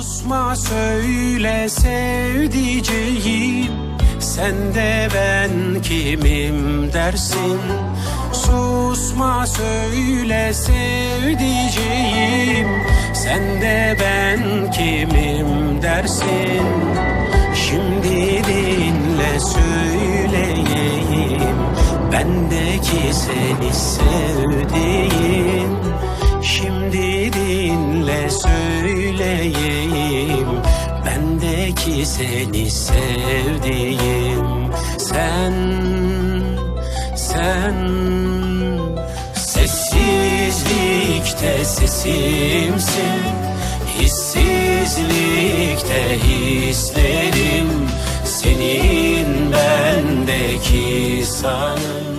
Susma söyle sevdiceğim. Sen de ben kimim dersin? Susma söyle sevdiceğim. Sen de ben kimim dersin? Şimdi dinle söyleyeyim. Bendeki seni sevdiğim söyleyeyim. Bendeki seni sevdiğim. Sen, sen. Sessizlikte sesimsin. Hissizlikte hislerim. Senin bendeki sanım